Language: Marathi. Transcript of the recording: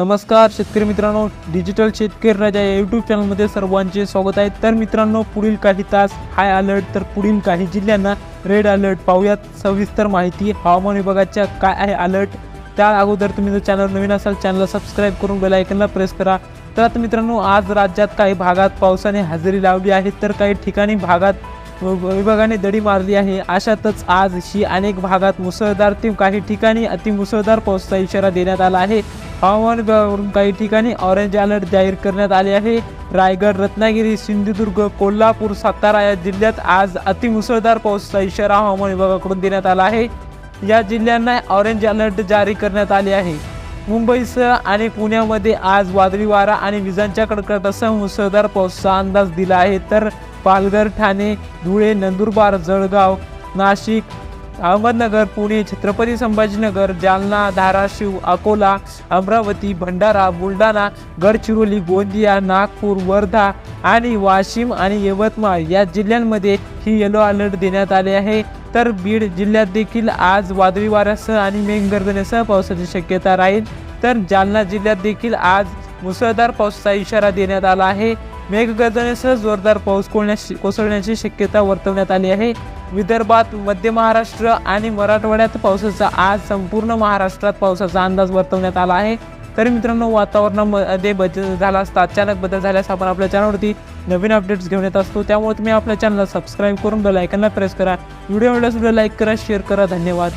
नमस्कार शेतकरी मित्रांनो डिजिटल शेतकरी राजा या यूट्यूब चॅनलमध्ये सर्वांचे स्वागत आहे. तर मित्रांनो पुढील काही तास हाय अलर्ट तर पुढील काही जिल्ह्यांना रेड अलर्ट पाहूयात. सविस्तर माहिती हवामान विभागाच्या काय आहे अलर्ट त्या अगोदर तुम्ही जर चॅनल नवीन असाल चॅनलला सबस्क्राईब करून बेलायकनला प्रेस करा. तर आता मित्रांनो आज राज्यात काही भागात पावसाने हजेरी लावली आहे तर काही ठिकाणी भागात व- विभागाने दडी मारली आहे. अशातच आज ही अनेक भागात मुसळधार ते काही ठिकाणी अतिमुसळधार पावसाचा इशारा देण्यात आला आहे. हवामान विभागाकडून काही ठिकाणी ऑरेंज अलर्ट जाहीर करण्यात आले आहे. रायगड रत्नागिरी सिंधुदुर्ग कोल्हापूर सातारा या जिल्ह्यात आज अतिमुसळधार पावसाचा इशारा हवामान विभागाकडून देण्यात आला आहे. या जिल्ह्यांना ऑरेंज अलर्ट जारी करण्यात आले आहे. मुंबईसह आणि पुण्यामध्ये आज वादळी वारा आणि विजांच्या कडकडाटासह मुसळधार पावसाचा अंदाज दिला आहे. तर पालघर ठाणे धुळे नंदुरबार जळगाव नाशिक अहमदनगर पुणे छत्रपती संभाजीनगर जालना धाराशिव अकोला अमरावती भंडारा बुलढाणा गडचिरोली गोंदिया नागपूर वर्धा आणि वाशिम आणि यवतमाळ या जिल्ह्यांमध्ये ही येलो अलर्ट देण्यात आले आहे. तर बीड जिल्ह्यात देखील आज वादळी वाऱ्यासह आणि मेघगर्जनेसह पावसाची शक्यता राहील. तर जालना जिल्ह्यात देखील आज मुसळधार पावसाचा इशारा देण्यात आला आहे. मेघगर्जनेसह जोरदार पाऊस कोळण्याची कोसळण्याची शक्यता वर्तवण्यात आली आहे. विदर्भात मध्य महाराष्ट्र आणि मराठवाड्यात पावसाचा आज संपूर्ण महाराष्ट्रात पावसाचा अंदाज वर्तवण्यात आला आहे. तरी मित्रांनो वातावरणामध्ये बदल झाला असता अचानक बदल झाल्यास आपण आपल्या चॅनलवरती नवीन अपडेट्स घेऊन येत असतो. त्यामुळे तुम्ही आपल्या चॅनलला सबस्क्राईब करून बेल आयकनला प्रेस करा. व्हिडिओ आवडल्यास व्हिडिओ लाईक करा शेअर करा. धन्यवाद.